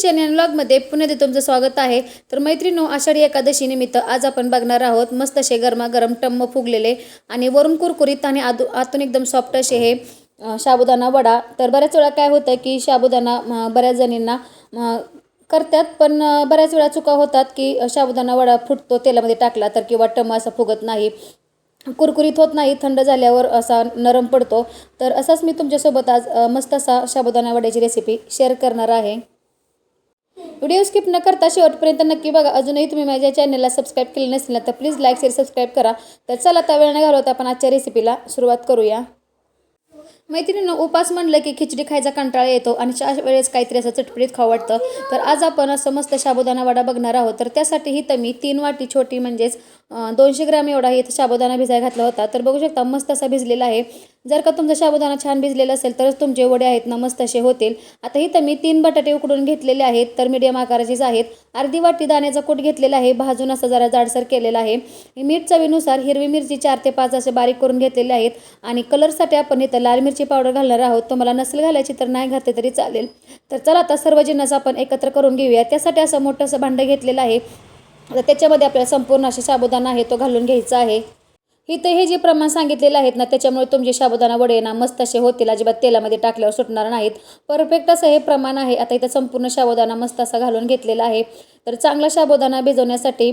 Kitchen या ब्लॉगमध्ये पुन्हा तुमचं स्वागत आहे. तर मैत्रिणो आषाढी एकादशी निमित्त आज आपण बघणार आहोत मस्त असे गरमागरम टम्म फुगलेले आणि वरून कुरकुरीत आणि आदू आतून एकदम सॉफ्ट असे हे साबुदाणा वडा. तर बऱ्याच वेळा काय होतं की साबुदाणा बऱ्याच जणींना करतात पण बऱ्याच वेळा चुका होतात की साबुदाणा वडा फुटतो तेलामध्ये टाकला तर किंवा टम्म असा फुगत नाही. कुरकुरीत होत नाही थंड झाल्यावर असा नरम पडतो. तर असाच मी तुमच्यासोबत आज मस्त असा साबुदाणा वड्याची रेसिपी शेअर करणार आहे. व्हिडिओ स्किप न करता शेवटपर्यंत नक्की बघा. अजूनही तुम्ही माझ्या चॅनलला सबस्क्राईब केले नसेल तर प्लीज लाईक शेअर सबस्क्राईब करा. तर चला आता वेळ न घालवता आपण आजच्या रेसिपीला सुरुवात करूया. मैत्रिणीनं उपास म्हणलं की खिचडी खायचा कंटाळा येतो आणि चार वेळेस काहीतरी असं चटपटीत खाऊ वाटतं. तर आज आपण असं मस्त साबुदाणा वडा बघणार आहोत. तर त्यासाठी ही तर मी तीन वाटी छोटी म्हणजेच दोनशे ग्रॅम एवढा इथं साबुदाणा भिजाय घातला होता. तर बघू शकता मस्त असा भिजलेला आहे. जर का तुमचं साबुदाणा छान भिजलेलं असेल तरच तुमचे वडे आहेत ना मस्त असे होतील. आता इथं मी तीन बटाटे उकडून घेतलेले आहेत तर मीडियम आकाराचेच आहेत. अर्धी वाटी दाण्याचा कूट घेतलेला आहे भाजून असं जरा जाडसर केलेला आहे. मीठ चवीनुसार हिरवी मिरची चार ते पाच असे बारीक करून घेतलेले आहेत आणि कलरसाठी आपण इथं लाल मिरची पावडर घालणार आहोत. तुम्हाला नसेल घालायची तर नाही घातले तरी चालेल. तर चला आता सर्व जिन्नस आपण एकत्र करून घेऊया. त्यासाठी असं मोठं असं भांडं घेतलेलं आहे. त्याच्यामध्ये आपल्याला संपूर्ण असे साबुदाणा आहे तो घालून घ्यायचा आहे. इथं हे जे प्रमाण सांगितलेलं आहेत ना त्याच्यामुळे तुमचे साबुदाणा वडे ना मस्त असे होतील अजिबात तेलामध्ये टाकल्यावर सुटणार नाहीत. परफेक्ट असं हे प्रमाण आहे. आता इथं संपूर्ण साबुदाणा मस्त असा घालून घेतलेला आहे. तर चांगला साबुदाणा भिजवण्यासाठी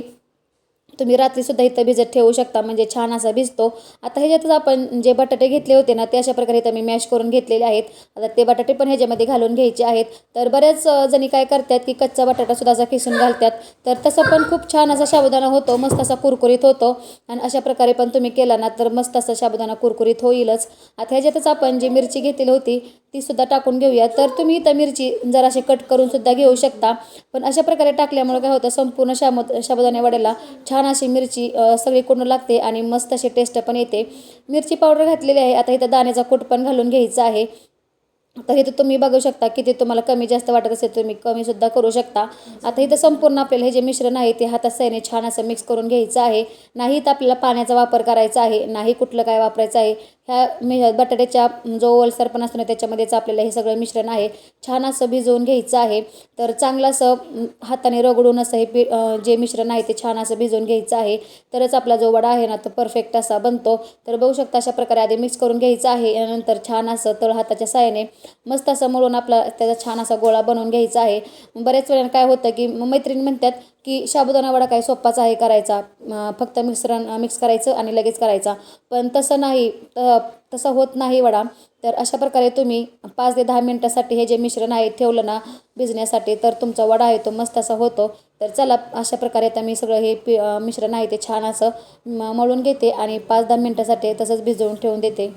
तुम्ही रात्रीसुद्धा इथं भिजत ठेवू शकता म्हणजे छान असा भिजतो. आता ह्याच्यातच आपण जे बटाटे घेतले होते ना ते अशा प्रकारे इथं मी मॅश करून घेतलेले आहेत. आता ते बटाटे पण ह्याच्यामध्ये घालून घ्यायचे आहेत. तर बऱ्याच जणी काय करतात की कच्चा बटाटासुद्धा असा किसून घालतात. तर तसं पण खूप छान असा साबुदाणा होतो मस्त असा कुरकुरीत होतो. आणि अशा प्रकारे पण तुम्ही केला ना तर मस्त असा साबुदाणा कुरकुरीत होईलच. आता ह्याच्यातच आपण जी मिरची घेतलेली होती ती सुद्धा टाकून घेऊया. तर तुम्ही इथं मिरची जराशी कट करून सुद्धा घेऊ शकता. पण अशा प्रकारे टाकल्यामुळे काय होतं संपूर्ण शाम साबुदाणे वड्याला छान अशी मिरची सगळी सगळीकडून लागते आणि मस्त अशी टेस्ट पण येते. मिरची पावडर घातलेली आहे. आता इथं दाण्याचा कूट पण घालून घ्यायचा आहे. तर इथं तुम्ही बघू शकता किती तुम्हाला कमी जास्त वाटत असेल तुम्ही कमीसुद्धा करू शकता. आता इथं संपूर्ण आपल्याला हे जे मिश्रण आहे ते हातासाने छान असं मिक्स करून घ्यायचं आहे. नाही तर आपल्याला पाण्याचा वापर करायचा आहे. नाही कुठलं काय वापरायचं आहे. ह्या मी बटाट्याच्या जो ओलसरपण असतो ना त्याच्यामध्येच आपल्याला हे सगळं मिश्रण आहे. छान असं भिजवून घ्यायचं आहे. तर चांगलं असं हाताने रगडून असं हे पी जे मिश्रण आहे ते छान असं भिजवून घ्यायचं आहे. तरच आपला जो वडा आहे ना तो परफेक्ट असा बनतो. तर बघू शकता अशा प्रकारे आधी मिक्स करून घ्यायचं आहे. यानंतर छान असं तळ हाताच्या साहाय्याने मस्त असं मळून आपला त्याचा छान असा गोळा बनवून घ्यायचा आहे. बऱ्याच वेळेला काय होतं की म- मैत्रिणी म्हणतात की साबुदाणा वडा काय सोप्पाच आहे करायचा. फक्त मिश्रण मिक्स करायचं आणि लगेच करायचा. पण तसं नाही त- तसं होत नाही वडा. तर अशा प्रकारे तुम्ही पाच ते दहा मिनटासाठी हे जे मिश्रण आहे ठेवलं ना भिजण्यासाठी तर तुमचा वडा आहे तो मस्त असा होतो. तर चला अशा प्रकारे आता मी सगळं हे पि मिश्रण आहे ते छान असं मळून घेते आणि पाच दहा मिनटासाठी तसंच भिजवून ठेवून देते.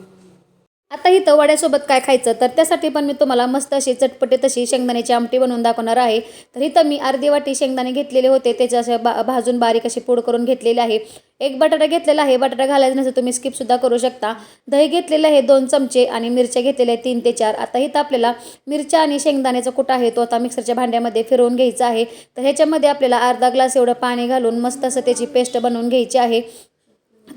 आता इथं वड्यासोबत काय खायचं? तर त्यासाठी पण मी तुम्हाला मस्त अशी चटपटे तशी शेंगदाण्याची आमटी बनवून दाखवणार आहे. तर इथं मी अर्धी वाटी शेंगदाणे घेतलेले होते. त्याचे असे बा भाजून बारीक अशी पूड करून घेतलेले आहे. एक बटाटा घेतलेला आहे. बटाटा घालायचं नसेल तुम्ही स्किपसुद्धा करू शकता. दही घेतलेलं आहे दोन चमचे आणि मिरच्या घेतलेल्या आहे तीन ते चार. आता इथं आपल्याला मिरच्या आणि शेंगदाण्याचा कुटा आहे. तो आता मिक्सरच्या भांड्यामध्ये फिरवून घ्यायचा आहे. तर ह्याच्यामध्ये आपल्याला अर्धा ग्लास एवढं पाणी घालून मस्त असं त्याची पेस्ट बनवून घ्यायची आहे.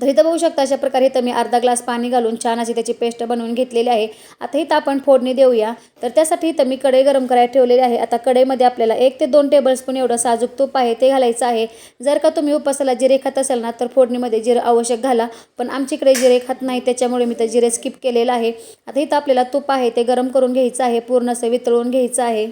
तर इथं बघू शकता अशा प्रकारे इथं मी अर्धा ग्लास पाणी घालून छान अशी त्याची पेस्ट बनवून घेतलेली आहे. आता इथं आपण फोडणी देऊया. तर त्यासाठी इथं मी कढई गरम करायला ठेवलेली आहे. आता कढईमध्ये आपल्याला एक ते दोन टेबलस्पून एवढं साजूक तूप आहे ते घालायचं आहे. जर का तुम्ही उपासाला जिरे खात असाल ना तर फोडणीमध्ये जिरं आवश्यक घाला. पण आमच्याकडे जिरे खात नाही त्याच्यामुळे मी तर जिरे स्किप केलेलं आहे. आता इथं आपल्याला तूप आहे ते गरम करून घ्यायचं आहे. पूर्ण असं वितळून घ्यायचं आहे.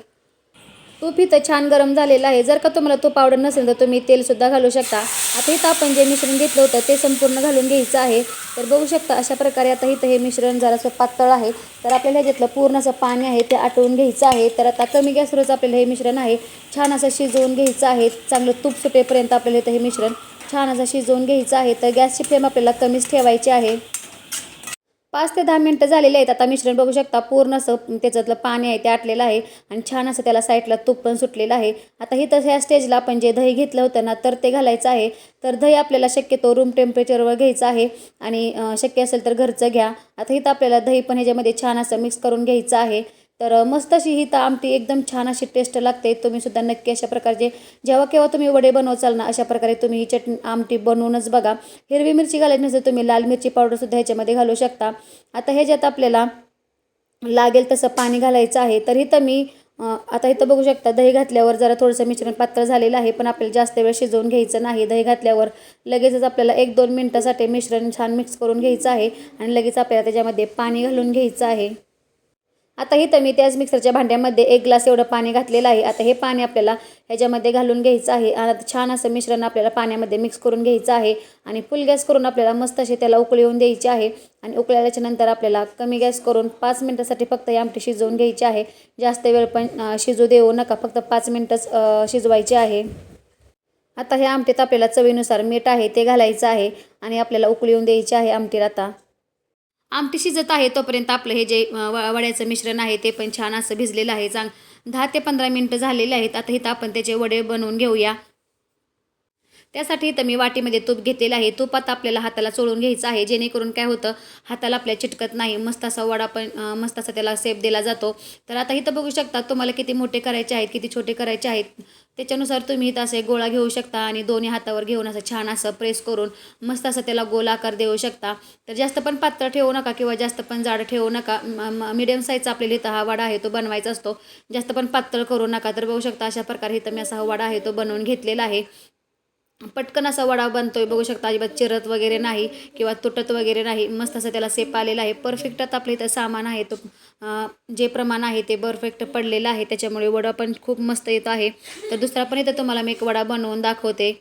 तूप इथं छान गरम झालेलं आहे. जर का तुम्हाला तूप आवडत नसेल तर तुम्ही तेलसुद्धा घालू शकता. आता इथं आपण जे मिश्रण घेतलं होतं ते संपूर्ण घालून घ्यायचं आहे. तर बघू शकता अशा प्रकारे आता इथं हे मिश्रण जरासं पातळ आहे. तर आपल्याला ह्याच्यातलं पूर्ण असं पाणी आहे ते आटवून घ्यायचं आहे. तर आता कमी गॅसवरच आपल्याला हे मिश्रण आहे. छान असं शिजवून घ्यायचं आहे. चांगलं तूप सुटेपर्यंत आपल्याला इथं हे मिश्रण छान असं शिजवून घ्यायचं आहे. तर गॅसची फ्लेम आपल्याला कमीच ठेवायची आहे. पाच ते दहा मिनटं झालेले आहेत. आता मिश्रण बघू शकता पूर्ण असं त्याच्यातलं पाणी आहे ते आटलेलं आहे आणि छान असं त्याला साईडला तूप पण सुटलेलं आहे. आता ही ह्या स्टेजला आपण जे दही घेतलं होतं ना तर ते घालायचं आहे. तर दही आपल्याला शक्यतो रूम टेम्परेचरवर घ्यायचं आहे आणि शक्य असेल तर घरचं घ्या. आता इथं आपल्याला दही पण ह्याच्यामध्ये छान असं मिक्स करून घ्यायचं आहे. तर मस्त अशी ही आमटी एकदम छान अशी टेस्ट लागते. तुम्ही सुद्धा नक्की अशा प्रकारचे जेव्हा केव्हा तुम्ही वडे बनवचाल ना अशा प्रकारे तुम्ही ही चटणी आमटी बनवूनच बघा. हिरवी मिरची घालायची नसेल तुम्ही लाल मिरची पावडरसुद्धा ह्याच्यामध्ये घालू शकता. आता ह्याच्यात आपल्याला लागेल तसं पाणी घालायचं आहे तर इथं मी आता इथं बघू शकता दही घातल्यावर जरा थोडंसं मिश्रण पात्र झालेलं आहे पण आपल्याला जास्त वेळ शिजवून घ्यायचं नाही. दही घातल्यावर लगेचच आपल्याला एक दोन मिनटासाठी मिश्रण छान मिक्स करून घ्यायचं आहे आणि लगेच आपल्याला त्याच्यामध्ये पाणी घालून घ्यायचं आहे. आता इथं मी त्याच मिक्सरच्या भांड्यामध्ये एक ग्लास एवढं पाणी घातलेलं आहे. आता हे पाणी आपल्याला ह्याच्यामध्ये घालून घ्यायचं आहे. आणि आता छान असं मिश्रण आपल्याला पाण्यामध्ये मिक्स करून घ्यायचं आहे. आणि फुल गॅस करून आपल्याला मस्त अशी त्याला उकळी येऊन द्यायची आहे. आणि उकळल्याच्या नंतर आपल्याला कमी गॅस करून पाच मिनटासाठी फक्त ही आमटी शिजवून घ्यायची आहे. जास्त वेळ पण शिजू देऊ नका. फक्त पाच मिनटंच शिजवायचे शिजवायची आहे. आता ह्या आमटीत आपल्याला चवीनुसार मीठ आहे ते घालायचं आहे. आणि आपल्याला उकळी येऊन द्यायची आहे आमटीला आता. आमटी शिजत आहे तोपर्यंत आपलं हे जे व- वड्याचं मिश्रण आहे ते पण छान असं भिजलेलं आहे. चांग दहा ते पंधरा मिनटं झालेले आहेत. आता इथं आपण त्याचे वडे बनवून घेऊया. त्यासाठी इथं मी वाटीमध्ये तूप घेतलेलं आहे. तूप आता आपल्याला हाताला चोळून घ्यायचं आहे. जेणेकरून काय होतं हाताला आपल्या चिटकत नाही. मस्त असा वडा पण मस्त असा त्याला सेप दिला जातो. तर आता इथं बघू शकता तुम्हाला किती मोठे करायचे आहेत किती छोटे करायचे आहेत. त्याच्यानुसार तुम्ही इथं असे गोळा घेऊ शकता आणि दोन्ही हातावर घेऊन असं छान असं प्रेस करून मस्त असं त्याला गोल आकार देऊ शकता. तर जास्त पण पातळ ठेवू नका किंवा जास्त पण जाड ठेवू नका. मिडियम साईजचा आपल्याला इथं हा वडा आहे तो बनवायचा असतो. जास्त पण पातळ करू नका. तर बघू शकता अशा प्रकारे इथं मी असा हा वडा आहे तो बनवून घेतलेला आहे. पटकन असा वडा बनतोय. बघू शकता अजिबात चिरत वगैरे नाही किंवा तुटत वगैरे नाही. मस्त असं त्याला सेप आलेला आहे. परफेक्ट आता इथं सामान आहे. तो जे प्रमाण आहे ते परफेक्ट पडलेलं आहे. त्याच्यामुळे वडा पण खूप मस्त येत आहे. तर दुसरा पण इथं तुम्हाला मी एक वडा बनवून दाखवते.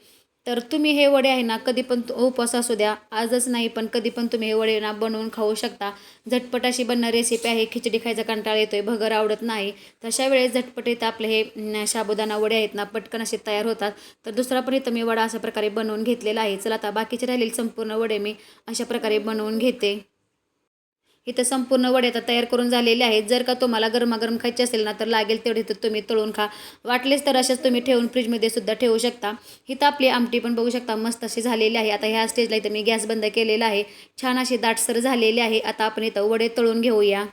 तर तुम्ही हे वडे आहे ना कधी पण उपवास असू द्या आजच नाही पण कधी पण तुम्ही हे वडे ना बनवून खाऊ शकता. झटपट अशी बनणारी रेसिपी आहे खिचडी खायचा कंटाळा येतोय भगर आवडत नाही. तशा वेळेस झटपट इथं आपले हे साबुदाणा वडे आहेत ना पटकन असे तयार होतात. तर दुसरा पण इथं मी वडा अशा प्रकारे बनवून घेतलेला आहे. चला आता बाकीचे राहिलेले संपूर्ण वडे मी अशा प्रकारे बनवून घेते. इथं संपूर्ण वडे आता तयार करून झालेले आहेत. जर का तुम्हाला गरमागरम खायचे असेल ना तर लागेल तेवढे तर तुम्ही तळून खा. वाटलेच तर अशाच तुम्ही ठेवून फ्रीजमध्ये सुद्धा ठेवू शकता. इथं आपली आमटी पण बघू शकता मस्त अशी झालेली आहे. आता ह्या स्टेजला इथं मी गॅस बंद केलेला आहे. छान अशी दाटसर झालेली आहे. आता आपण इथं वडे तळून घेऊया.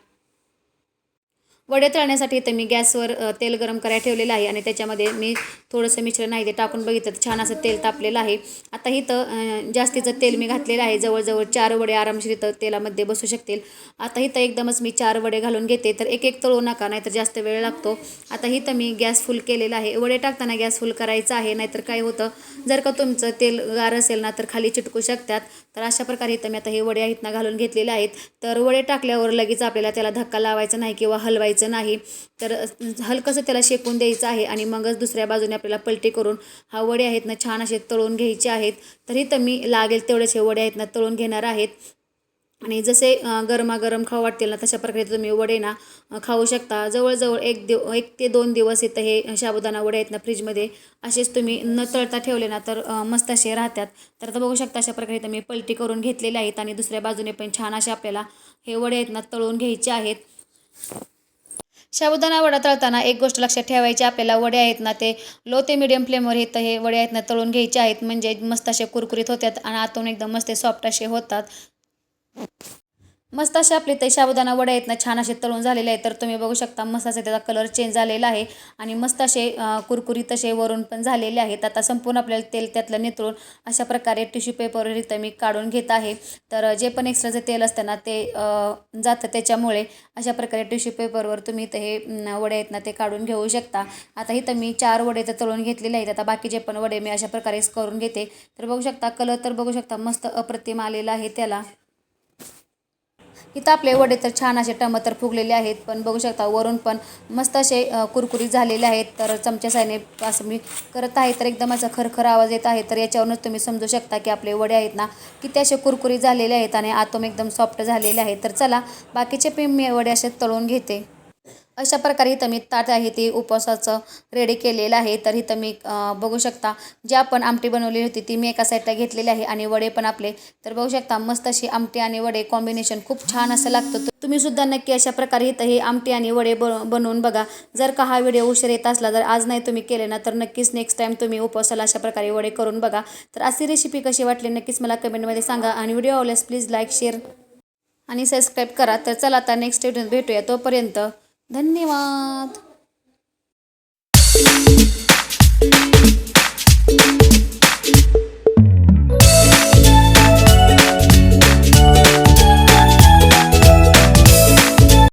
वडे तळण्यासाठी इथं मी गॅसवर तेल गरम करायला ठेवलेलं आहे आणि त्याच्यामध्ये मी थोडंसं मिश्रण आहे ते टाकून बघितलं तर छान असं तेल तापलेलं आहे. आता इथं जास्तीचं तेल मी घातलेलं आहे. जवळजवळ चार वडे आरामशीर इथं तेलामध्ये बसू शकतील. आता इथं एकदमच मी चार वडे घालून घेते. तर एक एक तळू नका नाहीतर जास्त वेळ लागतो. आता इथं मी गॅस फुल केलेला आहे. वडे टाकताना गॅस फुल करायचा आहे नाहीतर काय होतं? जर का तुमचं तेल गार असेल ना तर खाली चिटकू शकतात. तर अशा प्रकारे इथं मी आता हे वडे आहेत ना घालून घेतलेले आहेत. तर वडे टाकल्यावर लगेच आपल्याला त्याला धक्का लावायचा नाही किंवा हलवायचं नाही. तर हलकंसं त्याला शेकून द्यायचं आहे आणि मगच दुसऱ्या बाजूने आपल्याला पलटी करून हा वडे आहेत ना छान असे तळून घ्यायचे आहेत. तरी तर मी लागेल तेवढेच हे वडे आहेत ना तळून घेणार आहेत. आणि जसे गरमागरम खाऊ वाटतील ना तशा प्रकारे तुम्ही वडे ना खाऊ शकता. जवळजवळ एक दिव एक ते दोन दिवस इथं हे साबुदाणा वडे आहेत ना फ्रीजमध्ये असेच तुम्ही न तळता ठेवले ना तर मस्त असे राहतात. तर आता बघू शकता अशा प्रकारे इथं मी पलटी करून घेतलेले आहेत आणि दुसऱ्या बाजूने पण छान असे आपल्याला हे वडे आहेत ना तळून घ्यायचे आहेत. साबुदाणा वडा तळताना एक गोष्ट लक्षात ठेवायची आपल्याला वडे आहेत ना ते लो ते मिडियम फ्लेमवर हे तर हे वडे आहेत ना तळून घ्यायचे आहेत म्हणजे मस्त असे कुरकुरीत होतात आणि आतून एकदम मस्त सॉफ्ट असे होतात. मस्त असे आपले ते साबुदाणा वडे आहेत ना छान असे तळून झालेले आहेत. तर तुम्ही बघू शकता मस्त असे त्याचा कलर चेंज झालेला आहे. आणि मस्त असे कुरकुरी तसे वरून पण झालेले आहेत. आता संपूर्ण आपल्याला तेल त्यातलं नितळून अशा प्रकारे टिश्यू पेपरवर इथं मी काढून घेत आहे. तर जे पण एक्स्ट्राचं तेल असतं ना ते जातं त्याच्यामुळे अशा प्रकारे टिश्यू पेपरवर तुम्ही इथं हे वडे आहेत ना ते काढून घेऊ शकता. आता इथं मी चार वडे तर तळून घेतलेले आहेत. आता बाकीचे पण वडे मी अशा प्रकारे करून घेते. तर बघू शकता कलर तर बघू शकता मस्त अप्रतिम आलेला आहे त्याला. इथं आपले वडे तर छान असे टमाटर फुगलेले आहेत पण बघू शकता वरून पण मस्त असे कुरकुरीत झालेले आहेत. तर चमच्या साईने असं मी करत आहे तर एकदम असा खरखर आवाज येत आहे. तर याच्यावरूनच तुम्ही समजू शकता की आपले वडे आहेत ना किती असे कुरकुरीत झालेले आहेत आणि आतम एकदम सॉफ्ट झालेले आहेत. तर चला बाकीचे पण मी वडे असे तळून घेते. अशा प्रकारे इथं मी ताट आहे ते उपवासाचं रेडी केलेलं आहे. तर इथं मी बघू शकता जी आपण आमटी बनवलेली होती ती मी एका साईडला घेतलेली आहे आणि वडे पण आपले. तर बघू शकता मस्त अशी आमटी आणि वडे कॉम्बिनेशन खूप छान असं लागतं. तुम्ही सुद्धा नक्की अशा प्रकारे इथं हे आमटी आणि वडे बनवून बघा. जर का हा व्हिडिओ उशीर येत असला जर आज नाही तुम्ही केले ना तर नक्कीच नेक्स्ट टाईम तुम्ही उपवासाला अशा प्रकारे वडे करून बघा. तर अशी रेसिपी कशी वाटली नक्कीच मला कमेंटमध्ये सांगा. आणि व्हिडिओ आवडल्यास प्लीज लाईक शेअर आणि सबस्क्राईब करा. तर चला आता नेक्स्ट व्हिडिओ भेटूया तोपर्यंत. धन्यवाद.